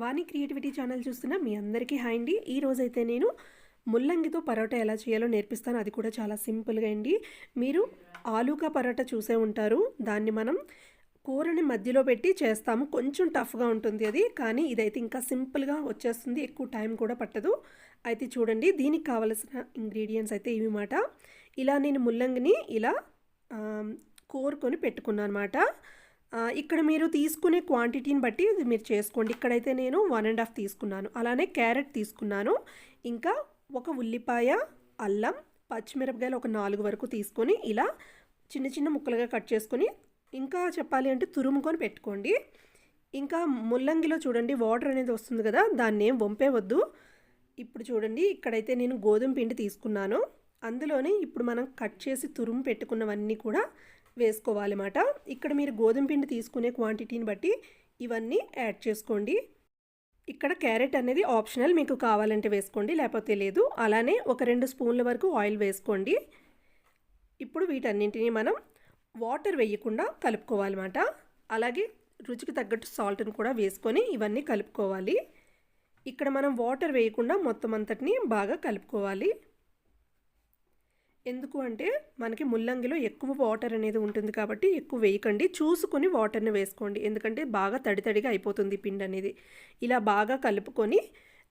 వాణి creativity channel చూస్తున్న మీ అందరికీ hi అండి. ఈ నేను ముల్లంగితో పరోటా ఎలా చేయాలో నేర్పిస్తాను. అది కూడా చాలా సింపుల్గా అండి. మీరు ఆలూకా పరోటా చూసే ఉంటారు. దాన్ని మనం కూరని మధ్యలో పెట్టి చేస్తాము. కొంచెం టఫ్గా ఉంటుంది అది కానీ ఇదైతే ఇంకా సింపుల్గా వచ్చేస్తుంది. ఎక్కువ టైం కూడా పట్టదు. అయితే చూడండి దీనికి కావలసిన ఇంగ్రీడియంట్స్ అయితే ఇవి మాట. ఇలా నేను ముల్లంగిని ఇలా కోరుకొని పెట్టుకున్నాను అనమాట ఇక్కడ మీరు తీసుకునే క్వాంటిటీని బట్టి మీరు చేసుకోండి. ఇక్కడైతే నేను వన్ అండ్ హాఫ్ తీసుకున్నాను. అలానే క్యారెట్ తీసుకున్నాను. ఇంకా ఒక ఉల్లిపాయ అల్లం పచ్చిమిరపకాయలు ఒక నాలుగు వరకు తీసుకొని ఇలా చిన్న చిన్న ముక్కలుగా కట్ చేసుకొని ఇంకా చెప్పాలి అంటే తురుముకొని పెట్టుకోండి. ఇంకా ముల్లంగిలో చూడండి వాటర్ అనేది వస్తుంది కదా దాన్ని ఏం వంపేవద్దు ఇప్పుడు చూడండి ఇక్కడైతే నేను గోధుమ పిండి తీసుకున్నాను. అందులోనే ఇప్పుడు మనం కట్ చేసి తురుము పెట్టుకున్నవన్నీ కూడా వేసుకోవాలన్నమాట. ఇక్కడ మీరు గోధుమ పిండి తీసుకునే క్వాంటిటీని బట్టి ఇవన్నీ యాడ్ చేసుకోండి. ఇక్కడ క్యారెట్ అనేది ఆప్షనల్ మీకు కావాలంటే వేసుకోండి లేకపోతే లేదు. అలానే ఒక రెండు స్పూన్ల వరకు ఆయిల్ వేసుకోండి. ఇప్పుడు వీటన్నింటినీ మనం వాటర్ వేయకుండా కలుపుకోవాలన్నమాట. అలాగే రుచికి తగ్గట్టు సాల్ట్ని కూడా వేసుకొని ఇవన్నీ కలుపుకోవాలి. ఇక్కడ మనం వాటర్ వేయకుండా మొత్తం అంతటిని బాగా కలుపుకోవాలి. ఎందుకు అంటే మనకి ముల్లంగిలో ఎక్కువ వాటర్ అనేది ఉంటుంది కాబట్టి ఎక్కువ వేయకండి. చూసుకొని వాటర్ని వేసుకోండి. ఎందుకంటే బాగా తడి తడిగా అయిపోతుంది పిండి అనేది. ఇలా బాగా కలుపుకొని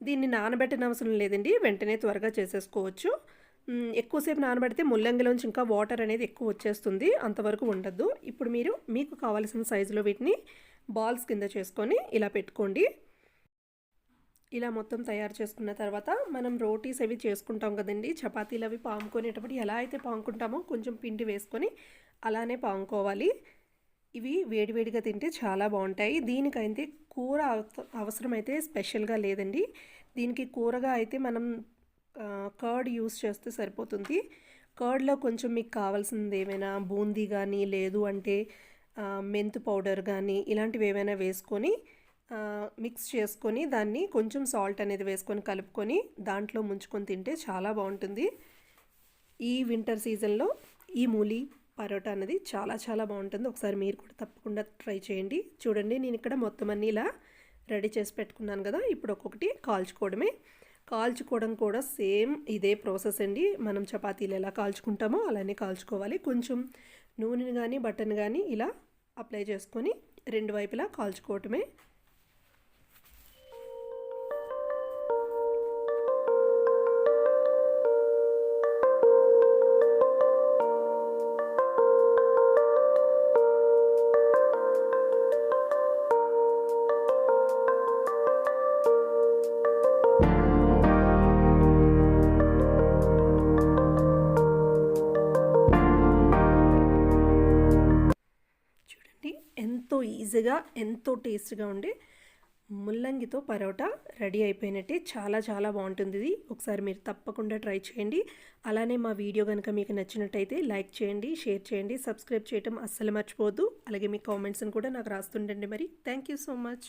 దీన్ని నానబెట్టిన అవసరం లేదండి. వెంటనే త్వరగా చేసేసుకోవచ్చు. ఎక్కువసేపు నానబెడితే ముల్లంగిలోంచి ఇంకా వాటర్ అనేది ఎక్కువ వచ్చేస్తుంది. అంతవరకు ఉండద్దు. ఇప్పుడు మీరు మీకు కావాల్సిన సైజులో వీటిని బాల్స్ కింద చేసుకొని ఇలా పెట్టుకోండి. ఇలా మొత్తం తయారు చేసుకున్న తర్వాత మనం రోటీస్ అవి చేసుకుంటాం కదండి. చపాతీలు అవి పాముకునేటప్పుడు ఎలా అయితే పాముకుంటామో కొంచెం పిండి వేసుకొని అలానే పాముకోవాలి. ఇవి వేడివేడిగా తింటే చాలా బాగుంటాయి. దీనికైతే కూర అవసరం అవసరమైతే స్పెషల్గా లేదండి. దీనికి కూరగా అయితే మనం కర్డ్ యూస్ చేస్తే సరిపోతుంది. కర్డ్లో కొంచెం మీకు కావాల్సింది ఏమైనా బూందీ కానీ లేదు అంటే మెంతు పౌడర్ కానీ ఇలాంటివి ఏమైనా వేసుకొని మిక్స్ చేసుకొని దాన్ని కొంచెం సాల్ట్ అనేది వేసుకొని కలుపుకొని దాంట్లో ముంచుకొని తింటే చాలా బాగుంటుంది. ఈ వింటర్ సీజన్లో ఈ మూలి పరోటా అనేది చాలా చాలా బాగుంటుంది. ఒకసారి మీరు కూడా తప్పకుండా ట్రై చేయండి. చూడండి నేను ఇక్కడ మొత్తం అన్నీ ఇలా రెడీ చేసి పెట్టుకున్నాను కదా. ఇప్పుడు ఒక్కొక్కటి కాల్చుకోవడమే. కాల్చుకోవడం కూడా సేమ్ ఇదే ప్రాసెస్ అండి. మనం చపాతీలు ఎలా కాల్చుకుంటామో అలానే కాల్చుకోవాలి. కొంచెం నూనెని కానీ బట్టను కానీ ఇలా అప్లై చేసుకొని రెండు వైపులా కాల్చుకోవటమే. ఈజీగా ఎంతో టేస్ట్గా ఉండే ముల్లంగితో పరోటా రెడీ అయిపోయినట్టే చాలా చాలా బాగుంటుంది ఇది. ఒకసారి మీరు తప్పకుండా ట్రై చేయండి. అలానే మా వీడియో కనుక మీకు నచ్చినట్టయితే లైక్ చేయండి షేర్ చేయండి సబ్స్క్రైబ్ చేయటం అస్సలు మర్చిపోవద్దు. అలాగే మీ కామెంట్స్ని కూడా నాకు రాస్తుండండి మరి. Thank you so much.